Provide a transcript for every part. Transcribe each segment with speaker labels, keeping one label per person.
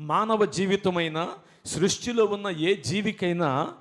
Speaker 1: మానవ జీవితమైన సృష్టిలో ఉన్న ఏ జీవికైనా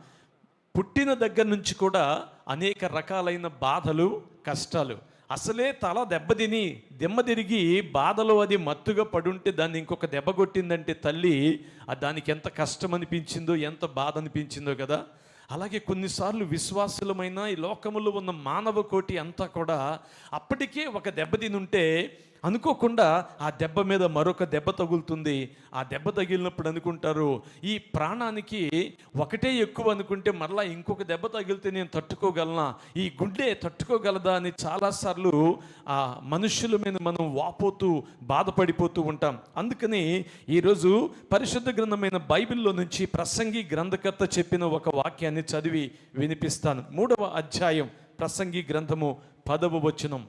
Speaker 1: పుట్టిన దగ్గర నుంచి కూడా అనేక రకాలైన బాధలు కష్టాలు. అసలే తల దెబ్బతిని దెమ్మ తిరిగి బాధలో అది మత్తుగా పడుంటే దాన్ని ఇంకొక దెబ్బ కొట్టిందంటే తల్లి దానికి ఎంత కష్టం అనిపించిందో ఎంత బాధ అనిపించిందో కదా. అలాగే కొన్నిసార్లు విశ్వాసులమైన ఈ లోకములో ఉన్న మానవ కోటి అంతా కూడా అప్పటికే ఒక దెబ్బతిని ఉంటే అనుకోకుండా ఆ దెబ్బ మీద మరొక దెబ్బ తగులుతుంది. ఆ దెబ్బ తగిలినప్పుడు అనుకుంటారు ఈ ప్రాణానికి ఒకటే ఎక్కువ అనుకుంటే మరలా ఇంకొక దెబ్బ తగిలితే నేను తట్టుకోగలనా? ఈ గుండె తట్టుకోగలదా అని చాలాసార్లు ఆ మనుషుల మీద మనం వాపోతూ బాధపడిపోతూ ఉంటాం. అందుకని ఈరోజు పరిశుద్ధ గ్రంథమైన బైబిల్లో నుంచి ప్రసంగి గ్రంథకర్త చెప్పిన ఒక వాక్యాన్ని చదివి వినిపిస్తాను. మూడవ అధ్యాయం ప్రసంగి గ్రంథము పదవ వచనం.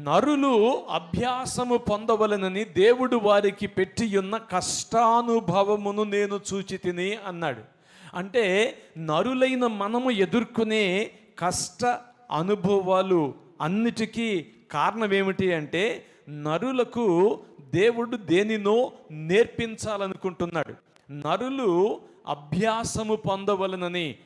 Speaker 1: నరులు అభ్యాసము పొందవలనని దేవుడు వారికి పెట్టి ఉన్న కష్టానుభవమును నేను చూచి తిని అన్నాడు. అంటే నరులైన మనము ఎదుర్కొనే కష్ట అనుభవాలు అన్నిటికీ కారణం ఏమిటి అంటే నరులకు దేవుడు దేనినో నేర్పించాలనుకుంటున్నాడు. నరులు అభ్యాసము పొందవలనని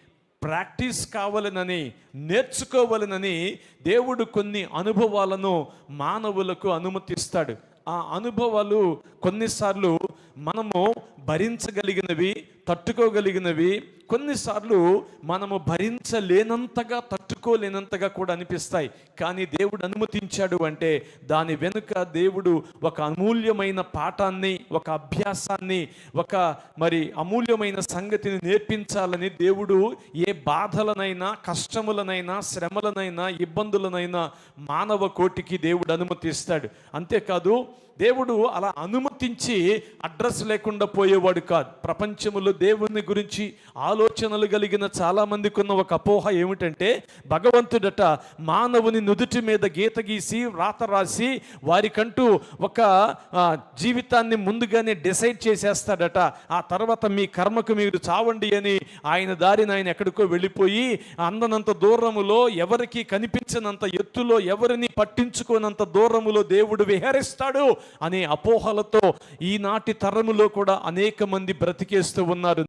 Speaker 1: ప్రాక్టీస్ కావాలనని నేర్చుకోవాలనని దేవుడు కొన్ని అనుభవాలను మానవులకు అనుమతిస్తాడు. ఆ అనుభవాలు కొన్నిసార్లు మనము భరించగలిగినవి తట్టుకోగలిగినవి కొన్నిసార్లు మనము భరించలేనంతగా తట్టుకోలేనంతగా కూడా అనిపిస్తాయి. కానీ దేవుడు అనుమతించాడు అంటే దాని వెనుక దేవుడు ఒక అమూల్యమైన పాఠాన్ని ఒక అభ్యాసాన్ని ఒక మరి అమూల్యమైన సంగతిని నేర్పించాలని దేవుడు ఏ బాధలనైనా కష్టములనైనా శ్రమలనైనా ఇబ్బందులనైనా మానవ కోటికి దేవుడు అనుమతిస్తాడు. అంతేకాదు దేవుడు అలా అనుమతించి అడ్రస్ లేకుండా పోయే పోయేవాడు కాదు. ప్రపంచంలో దేవుని గురించి ఆలోచనలు కలిగిన చాలా మందికి ఉన్న ఒక అపోహ ఏమిటంటే భగవంతుడట మానవుని నుదుటి మీద గీత గీసి రాత రాసి వారికంటూ ఒక జీవితాన్ని ముందుగానే డిసైడ్ చేసేస్తాడట. ఆ తర్వాత మీ కర్మకు మీరు చావండి అని ఆయన దారిని ఆయన ఎక్కడికో వెళ్ళిపోయి అందనంత దూరములో ఎవరికి కనిపించినంత ఎత్తులో ఎవరిని పట్టించుకోనంత దూరములో దేవుడు విహరిస్తాడు అనే అపోహలతో ఈనాటి తరములో కూడా అనేక అనేక మంది బ్రతికేస్తూ ఉన్నారు.